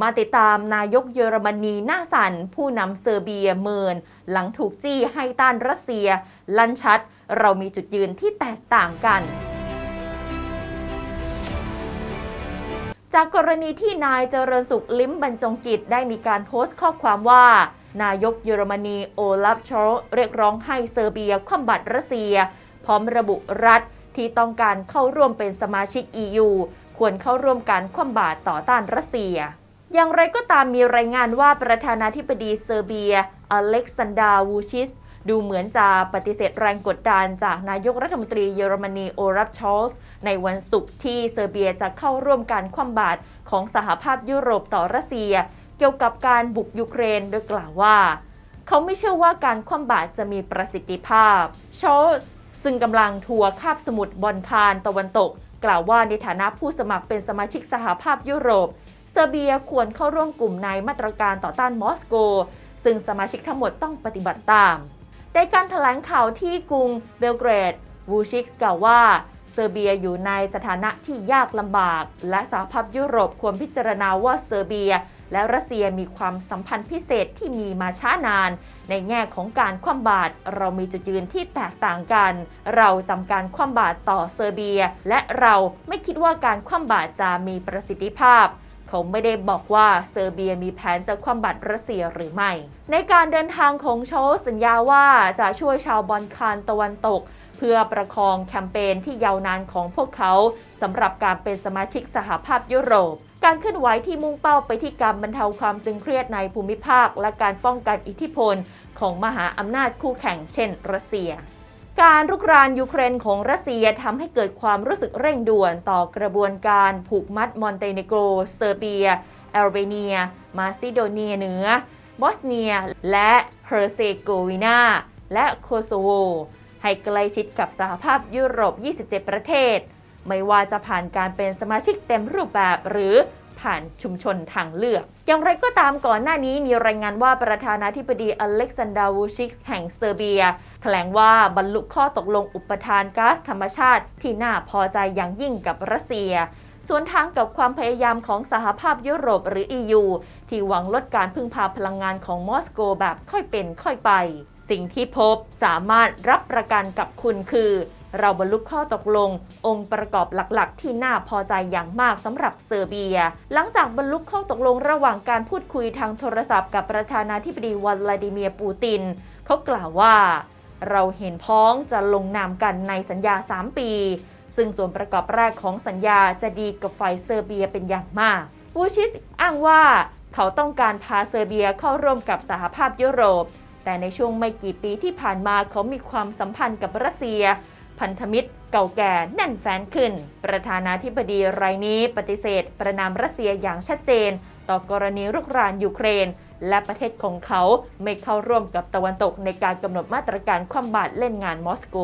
มาติดตามนายกเยอรมนีหน้าสันผู้นำเซอร์เบียเมิน หลังถูกจี้ให้ต้านรัสเซีย ลั่นชัด เรามีจุดยืนที่แตกต่างกัน จากกรณีที่นายเจริญสุขลิ้มบรรจงกิจได้มีการโพสต์ข้อความว่า นายกเยอรมนีโอลาฟชอลเรียกร้องให้เซอร์เบียคว่ำบัตรรัสเซีย พร้อมระบุรัฐที่ต้องการเข้าร่วมเป็นสมาชิก EU ควรเข้าร่วมการคว่ำบาตรต่อต้านรัสเซีย อย่างไรก็ตามมีรายงานว่าประธานาธิบดีเซอร์เบีย อเล็กซานดราวูชิส ดูเหมือนจะปฏิเสธแรงกดดันจากนายกรัฐมนตรีเยอรมนีโอรับชอลส์ในวันศุกร์ที่เซอร์เบียจะเข้าร่วมการคว่ำบาตรของสหภาพยุโรปต่อรัสเซีย เกี่ยวกับการบุกยูเครนโดยกล่าวว่า เขาไม่เชื่อว่าการคว่ำบาตรจะมีประสิทธิภาพชอลส์ซึ่งกำลังทัวร์คาบสมุทรบอลคานตะวันตก กล่าวว่าในฐานะผู้สมัครเป็นสมาชิกสหภาพยุโรป เซอร์เบียควรเข้าร่วมกลุ่มในมาตรการต่อต้านมอสโก ซึ่งสมาชิกทั้งหมดต้องปฏิบัติตาม ในการแถลงข่าวที่กรุงเบลเกรด วูชิกกล่าวว่า เซอร์เบียอยู่ในสถานะที่ยากลำบาก และสหภาพยุโรปควรพิจารณาว่าเซอร์เบีย และรัสเซียมีความสัมพันธ์พิเศษที่มีมาช้านาน ในแง่ของการคว่ำบาตรเรามีจุดยืนที่แตกต่างกัน เราจำการคว่ำบาตรต่อเซอร์เบีย และเราไม่คิดว่าการคว่ำบาตรจะมีประสิทธิภาพ เขาไม่ได้บอกว่าเซอร์เบียมีแผนจะคว่ำบาตรรัสเซียหรือไม่ ในการเดินทางของโชว์สัญญาว่าจะช่วยชาวบอลคานตะวันตก เพื่อประคองแคมเปญที่ยาวนานของพวกเขาสำหรับการเป็นสมาชิกสหภาพยุโรปการเคลื่อนไหวที่มุ่งเป้าไปที่การบรรเทาความตึงเครียดในภูมิภาค และการป้องกันอิทธิพลของมหาอำนาจคู่แข่งเช่นรัสเซีย การรุกรานยูเครนของรัสเซียทำให้เกิดความรู้สึกเร่งด่วนต่อกระบวนการผูกมัดมอนเตเนโกร เซอร์เบียแอลเบเนีย มาซิโดเนียเหนือ บอสเนีย และเฮอร์เซโกวีนา และโคโซโว ให้ใกล้ชิดกับสหภาพยุโรป 27 ประเทศ ไม่ว่าจะผ่านการเป็นสมาชิกเต็มรูปแบบหรือ ผ่านชุมชนทางเลือก อย่างไรก็ตามก่อนหน้านี้มีรายงานว่าประธานาธิบดีอเล็กซานดราวูชิกแห่งเซอร์เบีย แถลงว่าบรรลุข้อตกลงอุปทานก๊าซธรรมชาติ ที่น่าพอใจอย่างยิ่งกับรัสเซียส่วนทางกับความพยายามของสหภาพยุโรปหรือ EU ที่หวังลดการพึ่งพาพลังงานของมอสโกแบบค่อยเป็นค่อยไป สิ่งที่พบสามารถรับประกันกับคุณคือ เราบรรลุข้อตกลง องค์ประกอบหลักๆ ที่น่าพอใจอย่างมากสำหรับเซอร์เบีย หลังจากบรรลุข้อตกลงระหว่างการพูดคุยทางโทรศัพท์กับประธานาธิบดีวลาดิเมียร์ปูติน เขากล่าวว่า เราเห็นพ้องจะลงนามกันในสัญญา 3 ปี ซึ่งส่วนประกอบแรกของสัญญาจะดีกับฝ่ายเซอร์เบียเป็นอย่างมากวูชิชอ้างว่าเขาต้องการพาเซอร์เบียเข้าร่วมกับสหภาพยุโรป แต่ในช่วงไม่กี่ปีที่ผ่านมาเขามีความสัมพันธ์กับรัสเซีย พันธมิตรเก่าแก่แน่นแฟ้นขึ้น ประธานาธิบดีรายนี้ปฏิเสธ ประนามรัสเซียอย่างชัดเจน ต่อกรณีรุกรานยูเครน และประเทศของเขาไม่เข้าร่วมกับตะวันตกในการกำหนดมาตรการคว่ำบาตรเล่นงานมอสโก